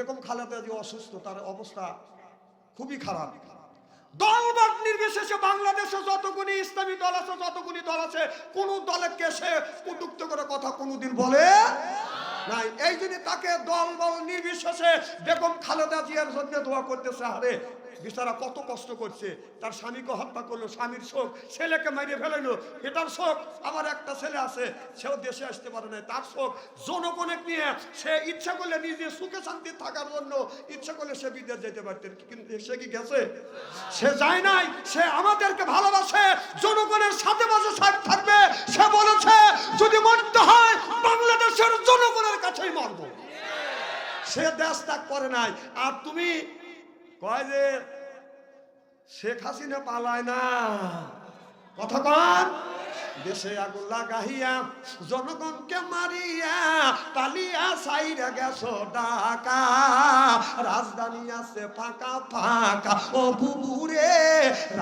বেগম খালেদা যে অসুস্থ, তার অবস্থা খুবই খারাপ। দলবাদ নির্বিশেষে বাংলাদেশে যতগুলি ইসলামী দল আছে, যতগুলি দল আছে, কোন দলে কেসে উদ্যুক্ত করে কথা কোনোদিন বলে নাই। এই জন্য তাকে দল বল নির্বিশেষে বেগম খালেদা জিয়ার জন্য দোয়া করতেছে, আরে বিচারা কত কষ্ট করছে। তার স্বামীকে হত্যা করল, স্বামীর শোক, ছেলেকে মারিয়ে ফেলাইলো। এটার শোক, আমার একটা ছেলে আছে, সেও দেশে আসতে পারে না তার শোক জনগণের নিয়ে সে ইচ্ছা করলে নিজে সুখে শান্তি থাকার জন্য ইচ্ছা করলে সে বিদেশ যেতে পারতেন কিন্তু সে কি গেছে? সে যায় নাই, সে আমাদেরকে ভালোবাসে জনগণের সাথে মাঝে সাথ থাকবে। সে বলেছে, যদি মরতে হয়, বাংলাদেশের জনগণের কাছেই মরবো। সে দেশ ত্যাগ করে নাই। আর তুমি কয় যে, শেখ হাসিনা পালায় না। কথা কন। দেশে আগুন লাগাইয়া, জনগণকে মারিয়া পালিয়া সাইরা গেছো ডাকা রাজধানী আছে ফাঁকা ফাঁকা। ও বুবুরে,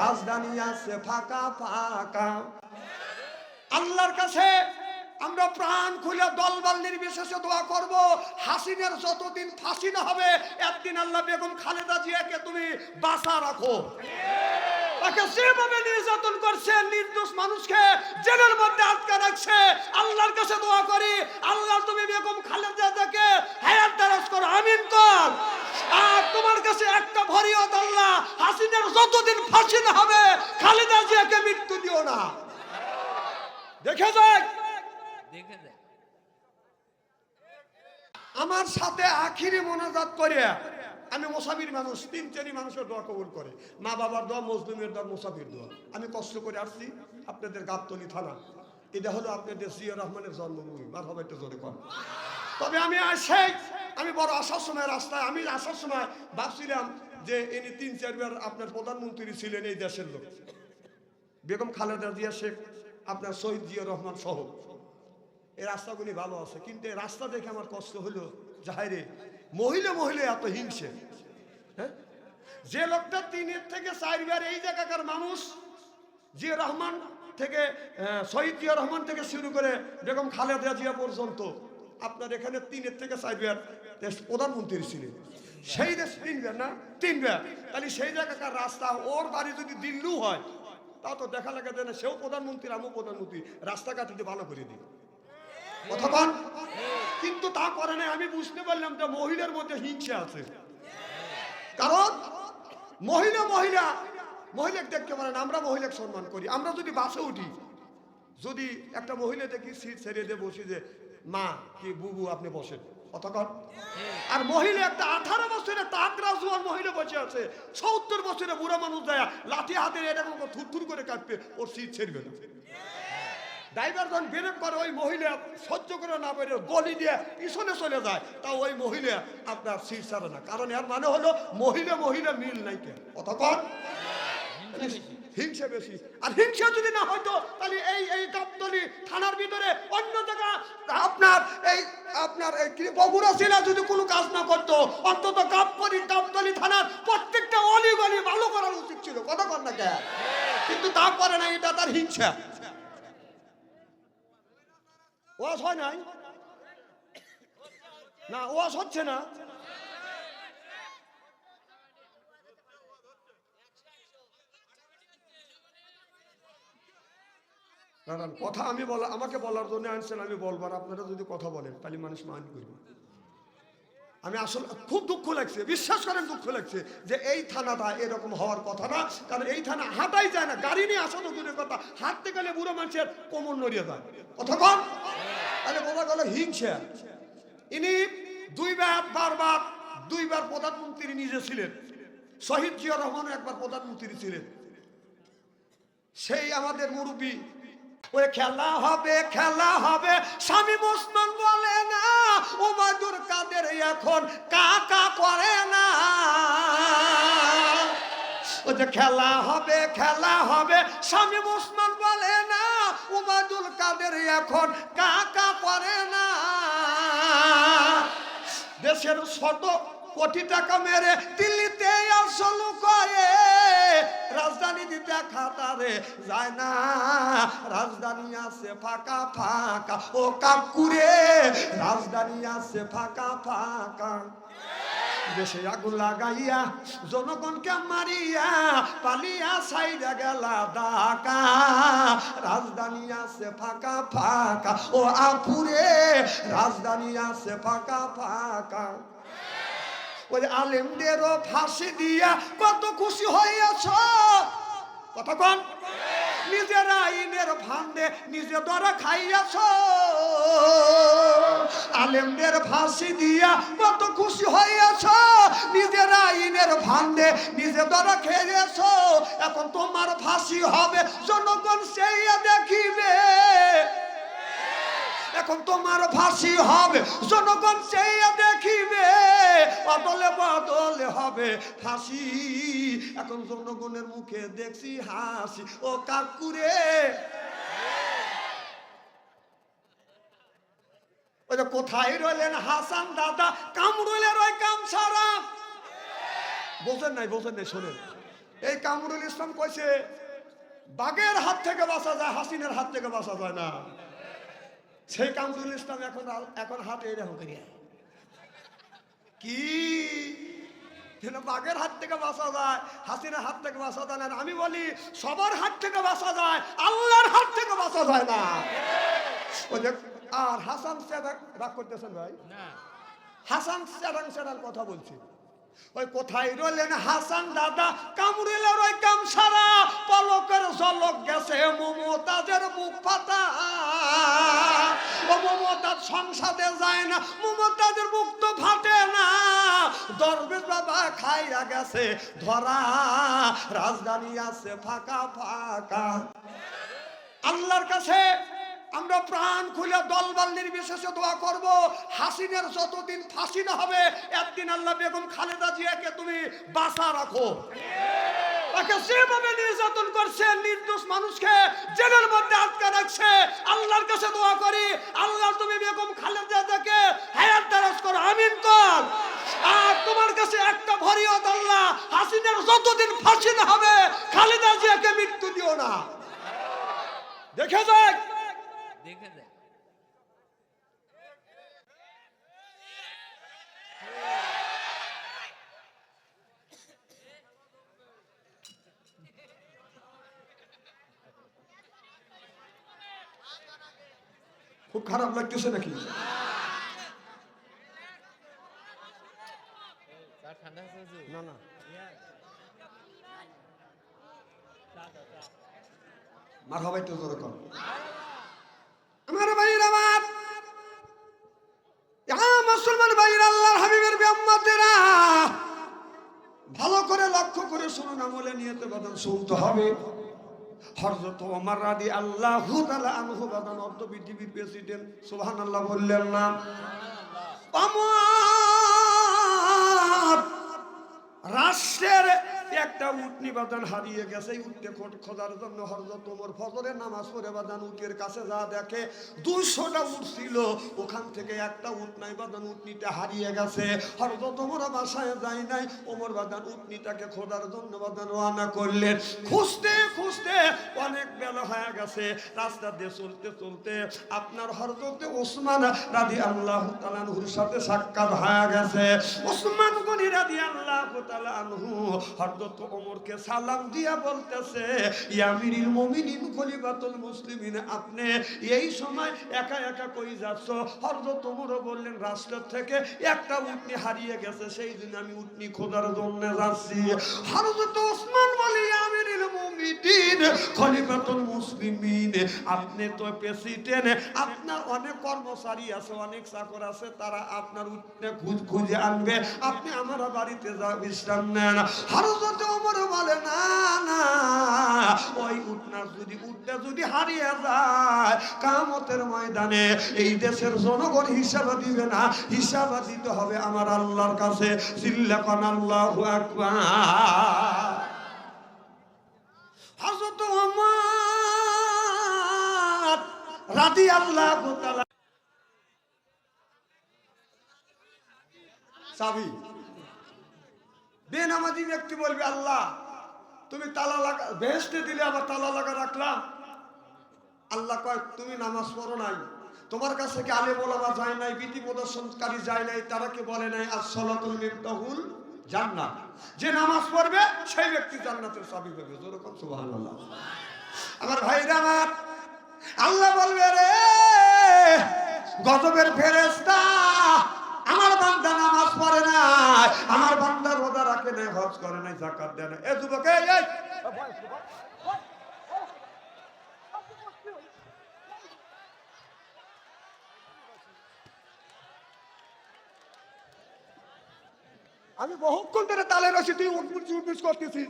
রাজধানী আছে ফাঁকা ফাঁকা। আল্লাহর কাছে আমরা প্রাণ খুলে দলবল নির্বিশেষে দোয়া করব। হাসিনের যতদিন ফাঁসি না হবে, একদিন আল্লাহ বেগম খালেদা জিয়াকে তুমি বাসা রাখো। তাকে যেভাবে নির্যাতন করছে, নির্দোষ মানুষকে জেলের মধ্যে আটকে রাখছে, আল্লাহর কাছে দোয়া করি, আল্লাহ তুমি বেগম খালেদা জিয়াকে হায়াত দারাজ করো, আমিন কর আর তোমার কাছে একটা ভরিয়ত আল্লাহ, হাসিনের যতদিন ফাঁসি না হবে, খালেদা জিয়াকে মৃত্যু দিও না। দেখে যাক। আমার সাথে আখিরি মোনাজাত করে আমি মোসাফির মানুষ, তিন চারি মানুষের দোয়া কবুল করে। মা বাবার দোয়া মজলুমের দোয়া, মুসাফির দোয়া। আমি কষ্ট করে আসছি আপনাদের গাবতলি থানা। এটা হলো আপনাদের জিয়া রহমানের জন্মভূমি। বার হবে একটু জোরে কর তবে আমি আসে, আমি বড় আসার সময় রাস্তায়, আমি আসার সময় ভাবছিলাম যে ইনি তিন চারবার আপনার প্রধানমন্ত্রী ছিলেন এই দেশের লোক। বেগম খালেদা জিয়া শেখ, আপনার শহীদ জিয়া রহমান সহ। এই রাস্তাগুলি ভালো আছে, কিন্তু এই রাস্তা দেখে আমার কষ্ট হলো। যাহাইরে মহিলা মহিলা এত হিংসে। হ্যাঁ? যে লোকটা তিনের থেকে চারবার এই জায়গাকার মানুষ, জিয়া রহমান থেকে শহীদ জিয়া রহমান থেকে শুরু করে বেগম খালেদা জিয়া পর্যন্ত, আপনার এখানে তিনের থেকে চারবার দেশ প্রধানমন্ত্রী ছিলেন। সেই দেশ তিনবার না? তিনবার। তাহলে সেই জায়গাকার রাস্তা, ওর বাড়ি যদি দিল্লু হয়, তা তো দেখা লাগে যে না, সেও প্রধানমন্ত্রী, আমিও প্রধানমন্ত্রী। রাস্তাঘাট যদি ভালো করে দিই। কথা কিন্তু তা করে নাই, আমি বুঝতে পারলাম যে মহিলার মধ্যে হিংসা আছে। কারণ মহিলা মহিলা, মহিলাকে দেখতে পারেন আমরা মহিলাকে সম্মান করি। আমরা যদি বাসে উঠি, যদি একটা মহিলা দেখি সিট ছেড়ে দিয়ে বসি যে, মা, কি বুবু, আপনি বসেন। অতক্ষণ আর মহিলা একটা আঠারো বছরের তাকরা জোয়ান মহিলা বসে আছে, সত্তর বছরের বুড়া মানুষ দেয়া লাঠি হাতে এরকম থুর করে কাটবে ওর সিট ছেড়বে না। ড্রাইভার যখন ব্রেক করে ওই মহিলা সহ্য করে না পেরে গলি দিয়ে পিছনে চলে যায়। তা ওই মহিলা আপনার সিট ছাড়ে না। কারণ এর মানে হলো মহিলা মহিলা মিল নাই কে কতক্ষণ হিংসা বেশি। আর হিংসা যদি না হয়তো তাহলে এই এই গাবতলি থানার ভিতরে অন্য জায়গা আপনার এই আপনার এই বগুড়া জেলা যদি কোনো কাজ না করতো অন্তত গাবতলি গাবতলি থানার প্রত্যেকটা অলি গলি ভালো করার উচিত ছিল। কতক্ষণ না কে কিন্তু তারপরে না এটা তার হিংসা। ওয়াজ হয় নাই? না, ওয়াজ হচ্ছে না। কথা আমি বলা আমাকে বলার জন্য আনছেন, আমি বলবার আপনারা যদি কথা বলেন, তাহলে মানুষ মান করবে। আমি আসলে খুব দুঃখ লাগছে, বিশ্বাস করেন দুঃখ লাগছে যে এই থানাটা এরকম হওয়ার কথা না, কারণ এই থানা হাঁটাই যায় না, গাড়ি নিয়ে আসা দূরের কথা, হাঁটতে গেলে বুড়ো মানুষের কোমর নড়িয়ে যায়। অথবা তাহলে বোঝা গেল হিংসা। ইনি দুইবার, বারবার, দুইবার প্রধানমন্ত্রী নিজে ছিলেন। শহীদ জিয়া রহমানও একবার প্রধানমন্ত্রী ছিলেন। সেই আমাদের মুরব্বী ওই খেলা হবে খেলা হবে। স্বামী মুসলমান বলে না ওমাদুর কাদের এখন কাকা করে না। ও যে খেলা হবে খেলা হবে, স্বামী মুসলমান বলে না উমাদুল কাদের এখন কাকা করে না। দেশের শত কোটি টাকা মেরে দিল্লিতে আসল করে। রাজধানী দিতে খাতারে যায় না। রাজধানী আছে ফাঁকা ফাঁকা। ও কাকুরে, রাজধানী আছে ফাঁকা ফাঁকা। দেশে আগুন লাগাইয়া, জনগণকে মারিয়া, পালিয়া সাইডা গেলা ডাকা রাজধানী আছে ফাঁকা ফাঁকা। ও আপুরে, রাজধানী আছে ফাঁকা ফাঁকা। ওই আলেমদেরও ফাঁসি দিয়া কত খুশি হইয়াছ কতক্ষণ নিজের আইনের ফান্দে নিজে ধরা খাইয়াছ? আলেমদের ফাঁসি দিয়া কত খুশি হইয়াছ নিজের আইনের ফান্দে নিজে দ্বারা খেয়েছ? এখন তোমার ফাঁসি হবে, জনগণ সেই দেখিবে। এখন তোমার ফাঁসি হবে। জনগণ সেই দেখিবে বদলে বদলে হবে ফাঁসি। এখন জনগণের মুখে দেখছি হাসি। ও কাকুরে। ওই যে কোথায় রইলেন হাসান দাদা? কামরুলের ওই কাম সারা। বোঝেন নাই বোঝেন নাই, শোনেন। এই কামরুল ইসলাম কইছে বাঘের হাত থেকে বাঁচা যায়, হাসিনের হাত থেকে বাঁচা যায় না। সেই কামরুল ইসলাম এখন এখন হাতে এরকম করিয়া। কি? যেন বাঘের হাত থেকে বাঁচা যায় হাসিনের হাত থেকে বাঁচা যায় না আমি বলি সবার হাত থেকে বাঁচা যায় আল্লাহর হাত থেকে বাঁচা যায় না। আর হাসান স্যার রাগ করতেছেন ভাই? হাসান স্যারাং স্যারাং কথা বলছি। ওই কোথায় রইলেন হাসান দাদা? কামড়িলের ওই কাম সারা পলকের জলক গেছে মমতাজের মুখ পাতা। ও মমতাজ সংসদে যায় না, মমতাজের মুখ তো ফাটে না। দরবেশ বাবা খাইয়া গেছে ধরা, রাজধানী আছে ফাঁকা ফাঁকা। আল্লাহর কাছে আমরা প্রাণ খুলে দলবল নির্বিশেষে দোয়া করব। হাসিনের যতদিন ফাঁসি না হবে, একদিন আল্লাহ বেগম খালেদা জিয়াকে তুমি বাসা রাখো। তাকে যেভাবে নির্যাতন করছে, নির্দোষ মানুষকে জেলের মধ্যে আটকে রাখছে, আল্লাহর কাছে দোয়া করি, আল্লাহ তুমি বেগম খালেদা জিয়াকে হায়াত দারাজ করো, আমিন কর। আর তোমার কাছে একটা ভরিয়ত আল্লাহ হাসিনের যতদিন ফাঁসি না হবে, খালেদা জিয়াকে মৃত্যু দিও না। দেখে যাক। দেখে দেখ। খুব খারাপ লাগতেছে নাকি? আছে হুজুর? না না। মার হবাই তো জোরে কর আমার ভাইয়ের আমার মুসলমান ভাইয়ের আল্লাহর হাবিবের বিয়াম্মাতেরা ভালো করে লক্ষ্য করে শুনুন, আমলে নিয়তে বাদন শুনতে হবে। হযরত ওমর রাদি আল্লাহু আনহু বাদন অর্ধ পৃথিবীর প্রেসিডেন্ট, সুবহানাল্লাহ বললেন না। আমার রাষ্ট্রের একটা উটনি বাদান হারিয়ে গেছে উঠতে খোঁজার জন্য হরজত ওমর ফজরের নামাজ পড়ে বাদান উটের কাছে যা দেখে, দুইশোটা উট ছিল, ওখান থেকে একটা উট নাই, বাদান উটনিটা হারিয়ে গেছে। হরজত ওমর বাসায় যায় নাই, ওমর বাদান উটনিটাকে খোঁজার জন্য বাদান রওনা করলেন। খুঁজতে খুঁজতে অনেক বেলা হয়ে গেছে, রাস্তা দিয়ে চলতে চলতে আপনার হরজতে ওসমান রাদি আল্লাহ তালানহুর সাথে সাক্ষাৎ হয়ে গেছে। ওসমান গনি রাদি আল্লাহ তালানহু হরজত ওমরকে সালাম দিয়া বলতেছে মুমিনিন, খলিফাতুল মুসলিমিন, আপনি এই সময় একা একা কই যাচ্ছ? হযরত ওমরও বললেন রাষ্ট্র থেকে একটা উটনি হারিয়ে গেছে, সেই দিন আমি উটনি খোঁজার জন্য যাচ্ছি। হযরত ওসমান বলে কর্মচারী আছে, অনেক চাকর আছে, তারা আপনার ওই যদি যদি হারিয়ে যায়, কামতের ময়দানে এই দেশের জনগণ হিসাব দিবে না, হিসাব দিতে হবে আমার আল্লাহর কাছে। আল্লাহু আকবার। রাদিয়াল্লাহু তাআলা। চাবি বেনামাজি ব্যক্তি বলবে, আল্লাহ, তুমি তালা লাগা বেহেস্তে দিলে আবার তালা লাগা রাখলাম। আল্লাহ কয়, তুমি নামাজ পড়ো নাই। তোমার কাছে কি আলে বলাবা যায় নাই, বিধি প্রদর্শনকারী যায় নাই, তারা কি বলে নাই আসলাতুল মিফতাহুল জান্নাত? যে নামাজ পড়বে, সেই ব্যক্তি জান্নাতের চাবি পাবে যেরকম সুবহানাল্লাহ। আমার ভাইরা আমার আল্লাহ বলবে রে গজবের ফেরেস্তা আমার বান্দা নামাজ পড়ে না আমার বান্দা রোজা রাখে না হজ করে নাই জাকাত দেয় না এ যুবক আমি বহুক্ষণ ধরে তালে রসি তুই উঠবুট করতেছিস।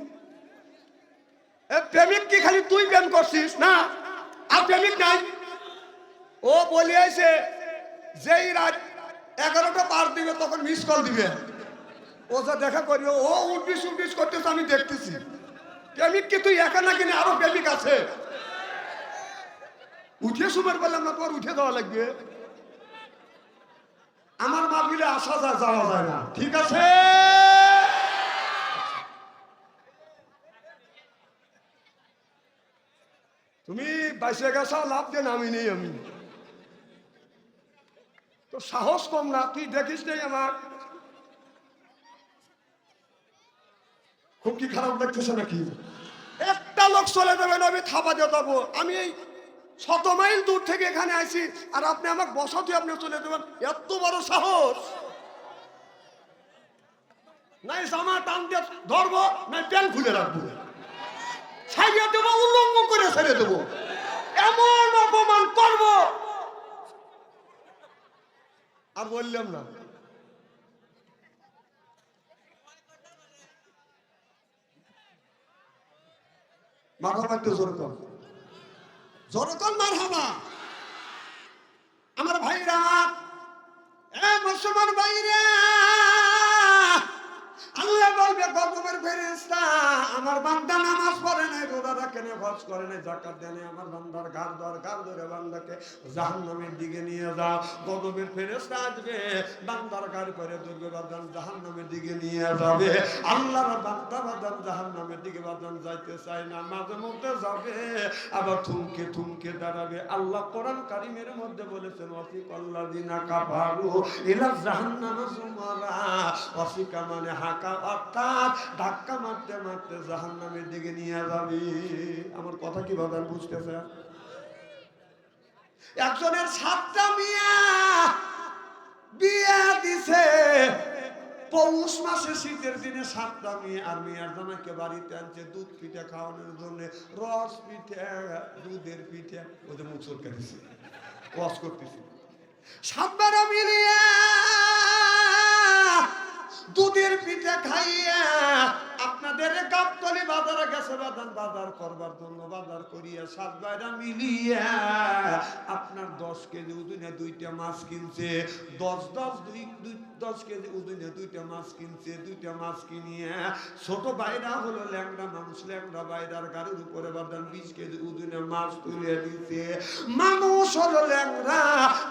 প্রেমিক কি খালি তুই প্রেম করছিস, না? আর প্রেমিক নাই? ও যেই রাত এগারোটা পার দিবে তখন মিস কল দিবে। ও যা দেখা ও করতেছে, আমি দেখতেছি। প্রেমিক কি তুই একা না? আরও প্রেমিক আছে। উঠে সুমার বললাম, না, তোর উঠে দেওয়া লাগবে। আমার মাহফিলে আসা যায় যাওয়া যায় না। ঠিক আছে? তুমি বাইশে গেছা লাভ দেন আমি নেই আমি। তো সাহস কম না, তুই দেখিস নেই আমার। খুব কি খারাপ লাগতেছে নাকি? একটা লোক চলে যাবেন আমি থাপা দিয়ে যাব। আমি এই শত মাইল দূর থেকে এখানে আইছি, আর আপনি আমাকে বসাতে আপনি চলে যাবেন। এত বড় সাহস! নাই জামা টান দিয়ে ধরবো নাই প্যান্ট খুলে রাখব। ছাড়িয়ে দেবো উল্লঙ্ঘ করে ছেড়ে দেবো। এমন অপমান করব। আর বললাম না। আমার ভাইরা মুসলমান ভাইরা। আল্লাহ বলবে, গজবের ফেরেশতা, আমার বান্দা নামাজ পড়ে নাই রোজা রাখে না হজ করে নাই, যাকাত দেয় নাই, আমার বান্দার গার দর গার ধরে বান্দাকে জাহান্নামের দিকে নিয়ে গজবের ফেরেশতা আসবে, বান্দার করে দুর্গে জাহান্নামের দিকে নিয়ে যাবে। আল্লাহর বান্দা জাহান্নামের দিকে যাইতে না, মাঝে মধ্যে যাবে, আবার থুমকে থুমকে দাঁড়াবে। আল্লাহ কোরআন কারিমের মধ্যে বলেছেন অফিক আল্লাহ দিনা কাবারু ইলা জাহান্নামা সুমারা অফিকা মানে হাকা অর্থাৎ ধাক্কা মারতে মারতে জাহান্নামের দিকে নিয়ে যাবে। আমার কথা কি বাদান বুঝতেছে? একজনের সাতটা মিয়া বিয়া দিছে। পৌষ মাসে শীতের দিনে সাতটা মেয়ে, আর বাড়িতে আনছে দুধ পিঠা খাওয়ানোর জন্য, রস পিঠা, দুধের পিঠা। যে মুখ চলকে দিছে। ওয়াশ করতেছি। সাতবারা মিলিয়া গেছে বাজার করবার জন্য বাজার করিয়া সাত বাইরা মিলিয়া আপনার দশ কেজি ওজনে দুইটা মাছ কিনছে। দশ দশ, দুই দুই, দশ কেজি ওজনে দুইটা মাছ কিনছে, দুইটা মাছ কিনিয়ে ছোট বাইরা হলো ল্যাংড়া মানুষ, ল্যাংড়া বাইরার গাড়ির উপরে বাদান বিশ কেজি ওজনে মাছ তুলে দিছে। মানুষ হলো ল্যাংড়া,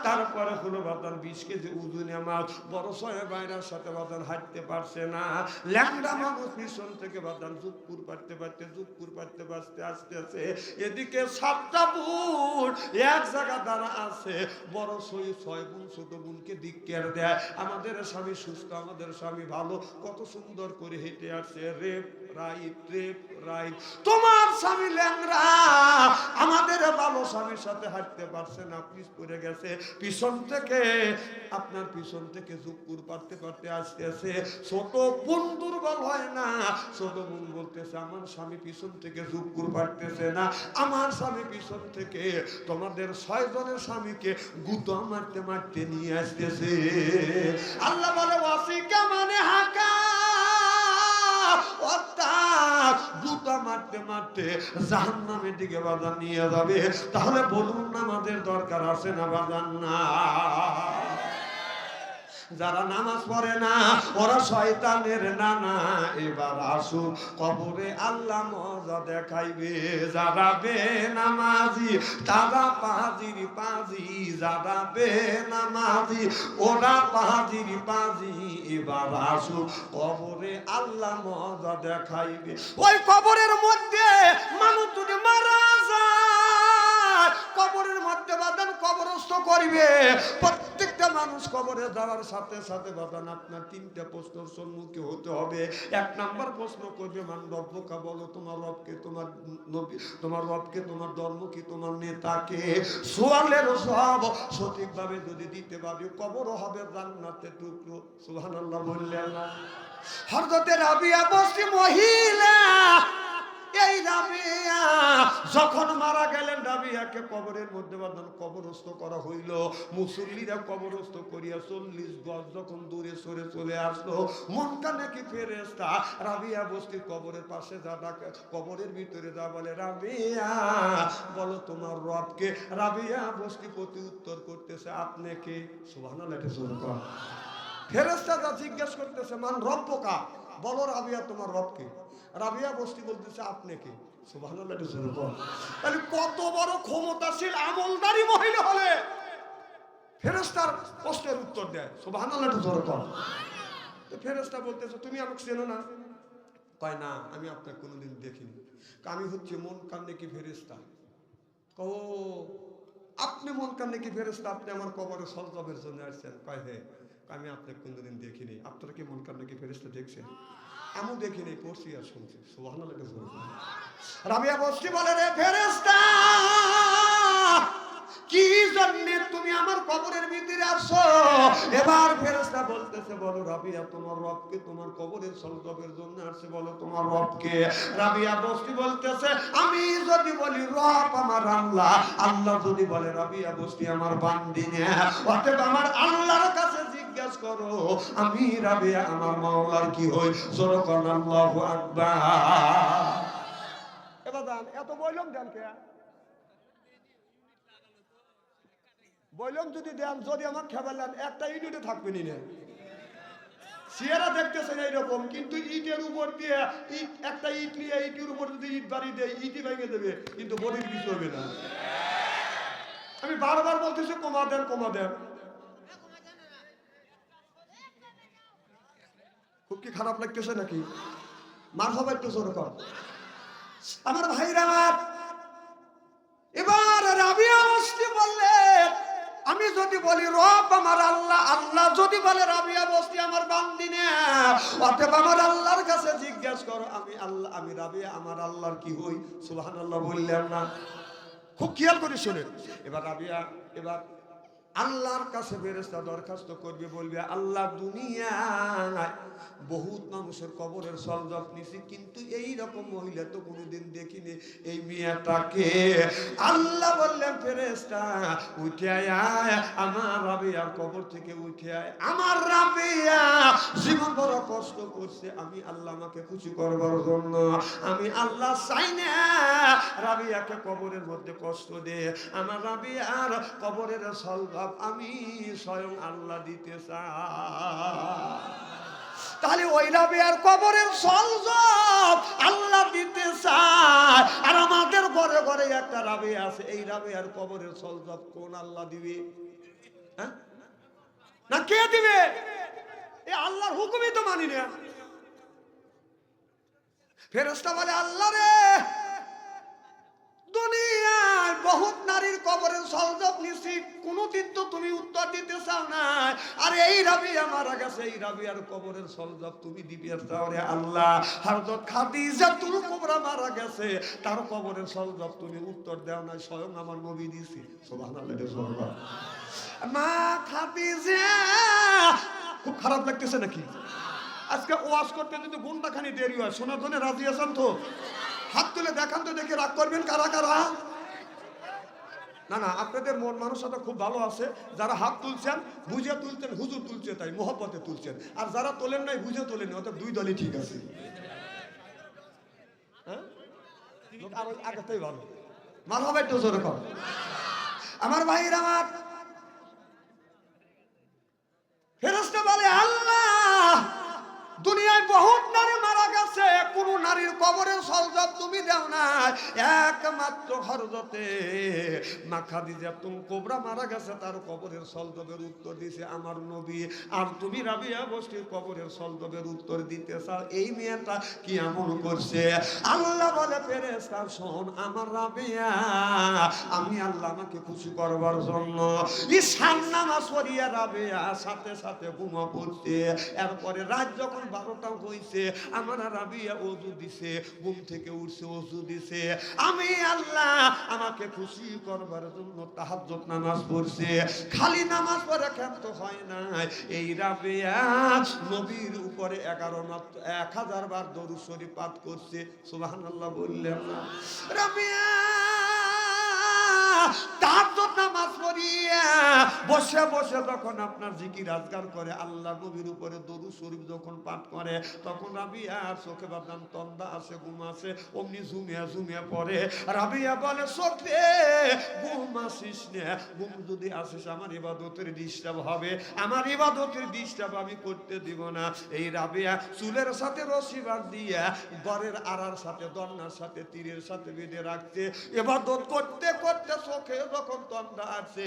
তারপরে হলো বাদান বিশ কেজি ওজনে মাছ। বড় ছয় বাইরার সাথে বাদান হাঁটতে পারছে না। ল্যাংড়া মানুষ পিছন থেকে বাদান জুকপুর পারতে পারতে জুকপুর পারতে পারতে আসতে আছে এদিকে সাতটা এক জায়গা দ্বারা আছে। বড় সই ছয় বোন, ছোট বোনকে দিকের দেয়। আমাদের স্বামী সুস্থ, আমাদের স্বামী ভালো। কত সুন্দর করে হেঁটে আসছে। রেপ তোমার স্বামী ল্যাংরা আমাদের ভালো স্বামীর সাথে হাঁটতে পারছে না, পিস পড়ে গেছে। পিছন থেকে, আপনার পিছন থেকে পারতে পারতে আসতে আছে ছোট বোন দুর্বল হয় না। ছোট বোন বলতেছে, আমার স্বামী পিছন থেকে পারতেছে না। আমার স্বামী পিছন থেকে তোমাদের ছয় জনের স্বামীকে গুতো মারতে মারতে নিয়ে আসতেছে। আল্লাহ বলে, ওয়াসিকা মানে হাকা। জুতা মারতে মারতে জাহান্নামের দিকে বাজার নিয়ে যাবে। তাহলে বলুন না আমাদের দরকার আছে না বাজার না যারা নামাজ পড়ে না, ওরা শয়তানের নানা, এবার আসুন কবরে আল্লাহ মজা দেখাইবে। যারা বে নামাজি তারা পাজির পাজি যারা বে নামাজি ওরা পাজির পাজি এবার আসুন কবরে আল্লাহ মজা দেখাইবে। ওই কবরের মধ্যে মানুষ যদি মারা কবরের মধ্যে বাদান কবরস্থ করবে। প্রত্যেকটা মানুষ কবরে যাওয়ার সাথে সাথে বাদান আপনার তিনটা প্রশ্নের সম্মুখীন হতে হবে। এক নাম্বার প্রশ্ন করবে মান রব্বকা, বলো, তোমার রবকে, তোমার তোমার রবকে, তোমার ধর্ম কি, তোমার নেতাকে? সোয়ালের সব সঠিকভাবে যদি দিতে পারবে কবরও হবে জান্নাতে টুকরো। সুবহানাল্লাহ বললেন। না হরদতে রাবিয়া বসি মহিলা এই রাবিয়া, যখন মারা গেলেন রাবিয়াকে কবরের মধ্যে বাঁধান, কবরস্থ করা হইল। মুসল্লিরা কবরস্থ করিয়া চল্লিশ গজ যখন দূরে সরে চলে আসলো, মনটা নাকি ফেরেস্তা রাবিয়া কবরের পাশে যা ডাকে, কবরের ভিতরে যা বলে, রাবিয়া, বলো তোমার রবকে। রাবিয়া বস্তি প্রতি উত্তর করতেছে, আপনি কে? সুবহানাল্লাহ, এটা জোর কর ফেরেস্তা যা জিজ্ঞেস করতেছে, মান রব্বকা? বলো, রাবিয়া, তোমার রবকে রাবিয়া বস্তি বলতেছে, আপনি কে? সুবহানাল্লাহ, একটু জোরে কর। তাহলে কত বড় ক্ষমতাশীল, আমলদারি মহিলা হলে ফেরেস্তার প্রশ্নের উত্তর দেয়। কর। তো ফেরেস্তা বলতেছে, তুমি আমাকে চেনো না? কয়, না, আমি আপনাকে কোনোদিন দেখিনি। আমি হচ্ছে মন কান্নে কি ফেরেস্তা ও আপনি মন কান্নে কি ফেরেস্তা আপনি আমার কবরে সলজবের জন্য আসছেন। কয় হে আমি আপনাকে কোনোদিন দেখিনি। আপনারা কি মন কান্নে কি ফেরেস্তা দেখছেন? আমিও দেখিনি, পড়ছি আর শুনছি। রাবিয়া বস্তি বলে রে ফেরেস্তা কি জন্য তুমি আমার কবরের ভিতরে আসছো? এবার ফেরেস্তা বলতেছে, বলো রাবিয়া তোমার রবকে তোমার কবরের সলজবের জন্য আসছে, বলো তোমার রবকে। রাবিয়া বস্তি বলতেছে, আমি যদি বলি রব আমার আল্লাহ আল্লাহ যদি বলে রাবিয়া বস্তি আমার বান্দিনে, অতএব আমার আল্লাহর কাছে জিজ্ঞেস করো, আমি রাবিয়া আমার মাওলার কি হই? আল্লাহু আকবার। এবার দান, এত দেন কে? যদি দেন, যদি আমার একটা ইউনিটে থাকবে নি না সিয়ারা দেখতেছেন এইরকম, কিন্তু ইটের উপর দিয়ে ইট, একটা ইট নিয়ে ইটের উপর যদি ইট বাড়ি দেয়, ইটই ভেঙে দেবে, কিন্তু বডির কিছু হবে না। আমি বারবার বলতেছি, কমা দেন কমা দেন। খুব কি খারাপ লাগতেছে নাকি? মার হবে একটু জোর কর। আমার ভাইরা, এবার রাবিয়া বস্তি বললে, আমি যদি বলি, রব আমার আল্লাহ আল্লাহ যদি বলে রাবিয়া বস্তি আমার বান্দিনে, অতএব আমার আল্লাহর কাছে জিজ্ঞেস করো, আমি আল্লাহ, আমি রাবিয়া আমার আল্লাহর কি হই? সুবহানাল্লাহ বললেন না। খুব খেয়াল করে শোনেন। এবার রাবিয়া, এবার আল্লাহর কাছে ফেরেস্তা দরখাস্ত করবে, বলবে, আল্লাহ দুনিয়ায় বহুত মানুষের কবরের সলজব নিছি, কিন্তু এই রকম মহিলা তো কোনোদিন দেখিনি। এই মেয়েটাকে আল্লাহ বললেন ফেরেস্তা উঠে আয়, আমার রাবিয়ার কবর থেকে উঠে আয়। আমার রাবিয়া জীবন বড় কষ্ট করছে, আমি আল্লাহ আমাকে খুশি করবার জন্য। আমি আল্লাহ চাই না, রাবিয়াকে কবরের মধ্যে কষ্ট দে। আমার রাবিয়ার কবরের সলভাব আমি স্বয়ং আল্লাহ দিতে তাহলে ওই রাবিয়ার কবরের সলজব আল্লাহ দিতে চায়। আর আমাদের ঘরে ঘরে একটা রাবে আছে, এই রাবিয়ার কবরের সলজব কোন আল্লাহ দিবে? হ্যাঁ? না কে দিবে? এ আল্লাহর হুকুমই তো মানি না। ফেরেস্তা বলে, আল্লাহ রে দুনিয়ায় বহুত নারীর কবরের তো তুমি উত্তর দিতে চাও না। আর এই রাবিয়া মারা গেছে এই রাবিয়ার কবরের তুমি দিবে রে আল্লাহ। খাদিজা তুল মারা গেছে তার কবরের তুমি উত্তর না, স্বয়ং আমার নবী দিছি। মা খুব খারাপ লাগতেছে নাকি? আজকে ওয়াজ করতে যদি ঘণ্টা খানি দেরি হয় শোনার জন্য রাজি আছেন তো? হাত তুলে দেখান তো দেখে রাগ করবেন কারা কারা? না না, আপনাদের মন মানসিকতা খুব ভালো আছে। যারা হাত তুলছেন, বুঝে তুলছেন, হুজুর তুলছে তাই, মোহব্বতে তুলছেন। আর যারা তোলেন নাই, বুঝে তোলেন অর্থাৎ দুই দলই ঠিক আছে। হ্যাঁ? আমার ভাইয়ের আমার। ফেরস্তা বলে, আল্লাহ! দুনিয়ায় বহুত নারী মারা গেছে। কোন নারীর কবরের সলজব তুমি দেও না একমাত্র হরজতে মা খাদিজা তুমি কোবরা মারা গেছে, তার কবরের সলজবের উত্তর দিছে আমার নবী। আর তুমি রাবিয়া বস্তির কবরের সলজবের উত্তর দিতে চাও, এই মেয়েটা কি এমন করছে? আল্লাহ বলে ফেরেস্তা শোন, আমার রাবিয়া, আমি আল্লাহ আমাকে খুশি করবার জন্য ঈশান নামাজ পড়িয়া রাবিয়া সাথে সাথে ঘুমা পড়ছে। এরপরে রাত যখন বারোটা হইছে, আমার রাবিয়া অজু দিছে, ঘুম থেকে উঠছে, অজু দিছে। আমি আল্লাহ আমাকে খুশি করবার জন্য তাহাজ্জুদ নামাজ পড়ছে। খালি নামাজ পড়ে ক্ষেত্র হয় না এই রাবিয়া নবীর উপরে এগারো মাত্র এক হাজার বার দরু শরীফ পাঠ করছে। সুবহানাল্লাহ বললেন না রাবিয়া, তাহাজ্জুদ নামাজ বসে বসে যখন আপনার করে, আল্লাহ নবীর উপরে দরুদ শরীফ যখন পাঠ করে, তখন রাবিয়া চোখে বাদাম তন্দা আছে ঘুম আছে অমনি ঝুমিয়া ঝুমিয়া পড়ে। রাবিয়া বলে চোখে ঘুম আসিস ঘুম যদি আসিস, আমার ইবাদতের ডিস্টার্ব হবে, আমার ইবাদতের ডিস্টার্ব আমি করতে দিব না। এই রাবিয়া চুলের সাথে রশি বাঁধ দিয়া ঘরের আড়ার সাথে দন্নার সাথে, তীরের সাথে বেঁধে রাখছে। এবাদত করতে করতে চোখে যখন তন্দা আছে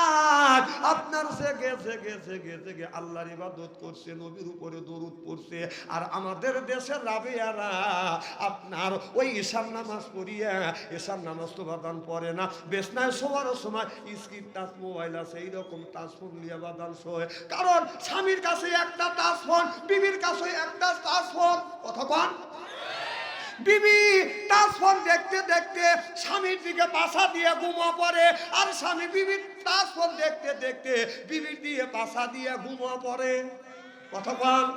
আপনার জেগে জেগে জেগে জেগে আল্লাহর ইবাদত করছে, নবীর উপরে দরুদ পড়ছে। আর আমাদের দেশের রাবিয়ারা আপনার ওই ঈশান নামাজ পড়িয়া ঈশান নামাজ তো বাদান পড়ে না। বেসনায় শোয়ার সময় স্ক্রিন টাচ, মোবাইল আছে, এইরকম টাচ ফোন লিয়া বাদান শোয়। কারণ স্বামীর কাছে একটা টাচ ফোন, বিবির কাছে একটা টাচ ফোন। কথা কন। বিবি টাচফোন দেখতে দেখতে স্বামীর দিকে বাসা দিয়ে ঘুমা পড়ে। আর স্বামী বিবি টাচফোন দেখতে দেখতে বিবির দিয়ে বাসা দিয়ে ঘুমা পড়ে। কথা বল।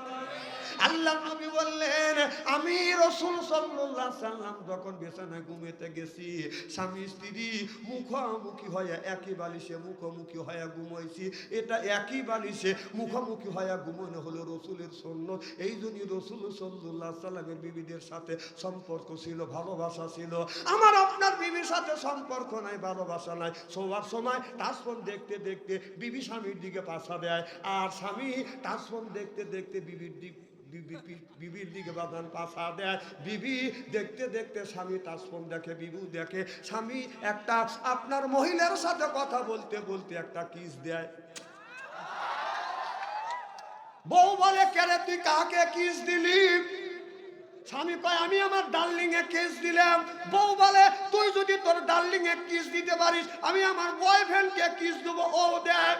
আল্লাহ নবী বললেন, আমি রসুল আলাইহি সাল্লাম যখন বিছানায় ঘুমেতে গেছি, স্বামী স্ত্রী মুখোমুখি হয়ে একই বালিশে মুখোমুখি হয়ে ঘুমাইছি। এটা একই বালিশে মুখোমুখি হয়ে ঘুমানো হলো রসুলের সুন্নত। এই জন্যই রসুল আলাইহি সাল্লামের বিবিদের সাথে সম্পর্ক ছিল, ভালোবাসা ছিল। আমার আপনার বিবির সাথে সম্পর্ক নাই, ভালোবাসা নাই। সবার সময় টাচফোন দেখতে দেখতে বিবি স্বামীর দিকে পাশা দেয়, আর স্বামী টাচফোন দেখতে দেখতে বিবির দিক বিবির দিকে বাদান পাশা দেয়। বিবি দেখতে দেখতে স্বামী দেখে, বিবু দেখে। স্বামী একটা আপনার মহিলার সাথে কথা বলতে বলতে একটা কিস দেয়। বউ বলে কেরে তুই কাকে কিস দিলি? স্বামী কয়, আমি আমার ডার্লিং এ কিস দিলাম। বউ বলে, তুই যদি তোর ডার্লিং এ কিস দিতে পারিস, আমি আমার বয়ফ্রেন্ড কে কিস দেবো। ও দেখ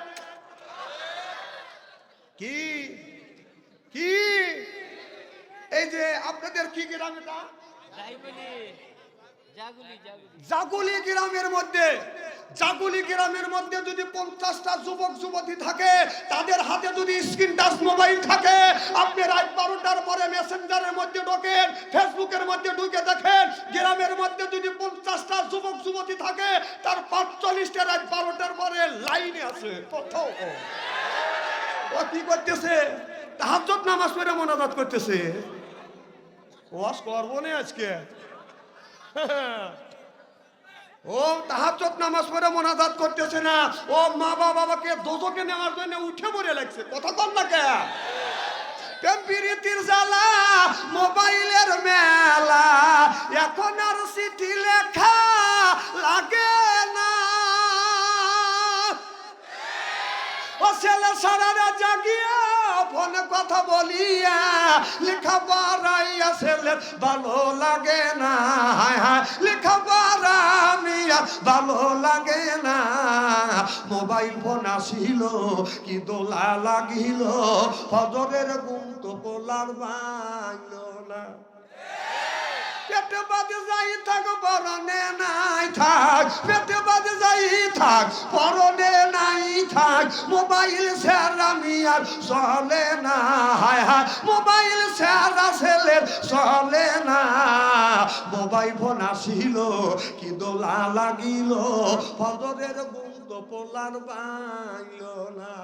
কি? কি? এই যে আপনাদের কি গ্রাম এটা? জাগুলি গ্রামের মধ্যে জাগুলি গ্রামের মধ্যে যদি পঞ্চাশটা যুবক যুবতী থাকে তাদের হাতে যদি স্ক্রিন টাচ মোবাইল থাকে আপনি রাত বারোটার পরে মেসেঞ্জারের মধ্যে ঢোকেন ফেসবুকের মধ্যে ঢুকে দেখেন গ্রামের মধ্যে যদি পঞ্চাশটা যুবক যুবতী থাকে তার পাঁচচল্লিশটা রাত বারোটার পরে লাইনে আছে কোথাও ও কি করতেছে? তাহাজ্জুদ নামাজ পড়ে মোনাজাত করতেছে। ওয়াজ করব না আজকে। ও তাহাজ্জুদ নামাজ পড়ে মোনাজাত করতেছে না। ও মা বাবাকে দোজকে নেওয়ার জন্য উঠে পড়ে লাগছে। কথা কম না কে? প্রেম প্রীতির জ্বালা মোবাইলের মেলা। এখন আর চিঠি লেখা লাগে না। ও ছেলে সারারা জাগিয়া ফোনে কথা বলিয়া লেখা পড়াইয়া ছেলে ভালো লাগে না। হায় হায়, লেখা পড়া ভালো লাগে না। মোবাইল ফোন আসিল, কি দোলা লাগিল, ফজরের ঘুম তো পোলার বাইল না। পেটে বাদে যাই থাক, পরনে নাই থাক, পেটে বাদে যাই থাক, পরনে মোবাইল সেরা মিয়ার চলে না, হায় হায়। মোবাইল স্যার ছেলের চলে না। মোবাইল ফোন আসিল, কি দোলা লাগিল। ফজরের গুন্দ পোলার বাইল না।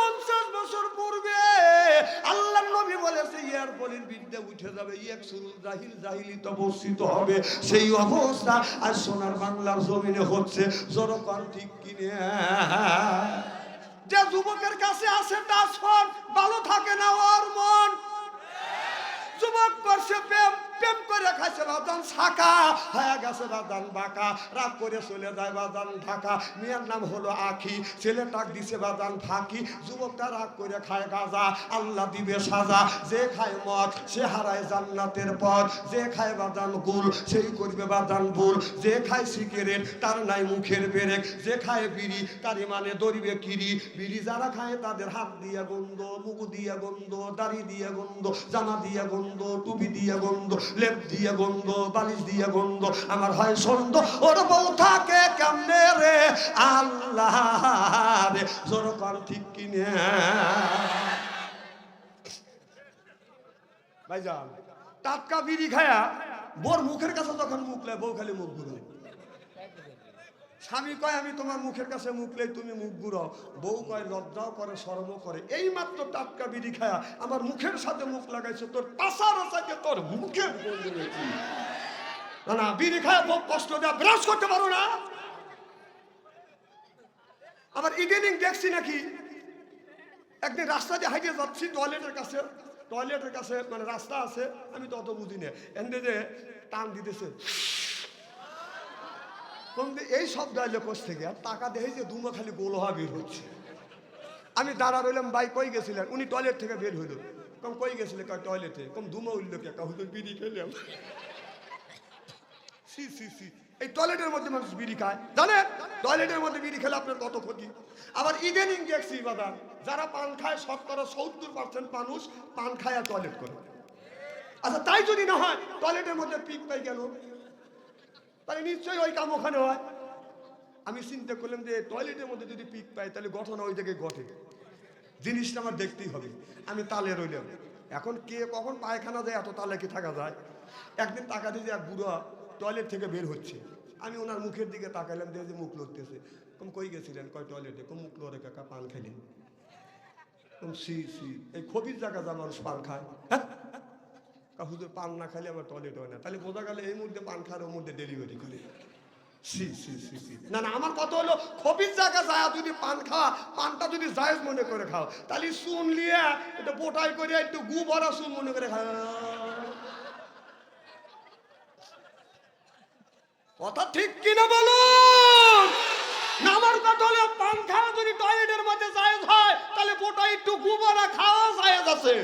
পঞ্চাশ বছর পূর্বে আল্লাহ নবী বলেছে ইয়ার বিদ্যা উঠে যাবে জাহিল, জাহিলি তবস্থিত হবে। সেই অবস্থা আর সোনার বাংলার জমিনে হচ্ছে জনগণ ঠিক কিনে। যে যুবকের কাছে আছে ট্রান্সফার ভালো থাকে না ওর মন। যুবক করছে প্রেম প্রেম করে খাইছে বাদান ছাকা হয়ে গেছে বাদান বাঁকা। রাগ করে চলে যায় বাদান ঢাকা। মেয়ের নাম হলো আখি। ছেলে টাক দিছে বাদান ফাঁকি। যুবকটা রাগ করে খায় গাজা। আল্লাহ দিবে সাজা। যে খায় মদ, সে হারায় জান্নাতের পথ। যে খায় বাদান গুল সেই করবে বাদান বুল যে খায় সিগারেট, তার নাই মুখের বেরেক যে খায় বিড়ি তার মানে দরিবে কিরি। বিড়ি যারা খায় তাদের হাত দিয়ে গন্ধ, মুখ দিয়ে গন্ধ, দাড়ি দিয়ে গন্ধ, জামা দিয়ে গন্ধ, টুপি দিয়ে গন্ধ। লেপ দিয়ে গন্ধ, বালিশ দিয়ে গন্ধ, আমার হয় সন্দ ওর বউ থাকে কেমনে রে? আল্লাহ রে, জোর কর ঠিক কিনে। ভাইজান, টাটকা বিড়ি খায়া বর মুখের কাছে তখন মুখ লে বউ খালি মুখ ঘুরে স্বামী কয়, আমি তোমার মুখের কাছে মুখ লেই, তুমি মুখ ঘুরাও। বউ কয়, লজ্জাও করে শরম করে। এই মাত্র টাটকা বিড়ি খায়া আমার মুখের সাথে মুখ লাগাইছে, তোর পাশার সাথে তোর মুখে না না, বিড়ি খায়া বউ কষ্ট দেওয়া ব্রাশ করতে পারো না। আবার ইদানিং দেখছি নাকি, একদিন রাস্তা দিয়ে হাইটে যাচ্ছি টয়লেটের কাছে টয়লেটের কাছে মানে রাস্তা আছে, আমি তো অত বুঝি না। এনে যে টান দিতেছে। কোন দিয়ে এই শব্দ আইলে কোষ থেকে আর টাকা যে দুমা খালি গোলহা বের হচ্ছে। আমি দাঁড়া রইলাম, ভাই কই গেছিলেন? উনি টয়লেট থেকে বের হইল। কম কই গেছিলে কয় টয়লেটে কম ধুমা উঠল কে কা হুজুর বিড়ি খেলাম। সি সি সি। এই টয়লেটের মধ্যে মানুষ বিড়ি খায়। জানে টয়লেটের মধ্যে বিড়ি খেলে আপনার কত ক্ষতি? আবার ইদানিং দেখছি বাবা যারা পান খায় শতকরা সত্তর পার্সেন্ট মানুষ পান খায় আর টয়লেট করে। আচ্ছা তাই যদি না হয় টয়লেটের মধ্যে পিক পাই গেল তাহলে নিশ্চয়ই ওই কাম ওখানে হয়। আমি চিন্তা করলাম যে টয়লেটের মধ্যে যদি পিক পাই, তাহলে ঘটনা ওই জায়গায় ঘটে। জিনিসটা আমার দেখতেই হবে। আমি তালে রইলাম। এখন কে কখন পায়খানা যায় এত তালে কি থাকা যায়? একদিন টাকা দিয়ে যে এক বুড়ো টয়লেট থেকে বের হচ্ছে। আমি ওনার মুখের দিকে তাকাইলাম দিয়ে যে মুখ লড়তেছে। কম কই গেছিলেন? কয় টয়লেটে কম, মুখ লড়ে কাকা, পান খাইলেন সি সি। এই খবির জায়গা যা মানুষ পান খায়। হ্যাঁ? কা হুজুর পান না খাইলে আমার টয়লেট হয় না। তাহলে বোঝা গেলে এই মুহূর্তে পান খাওয়ার ওর মধ্যে ডেলিভারি করে। না না, আমার কথা হলো, খবির জায়গা যায় যদি পান খাওয়া, পানটা যদি মনে করে খাও, তাহলে লিয়ে এটা বোটাই করে একটু গু ভরা মনে করে খাও। কথা ঠিক কিনা বলুন? আমার কথা হলো, পান খাওয়া যদি টয়লেটের মধ্যে জায়েজ হয়, তাহলে বোটা একটু গু ভরা খাওয়া জায়েজ আছে।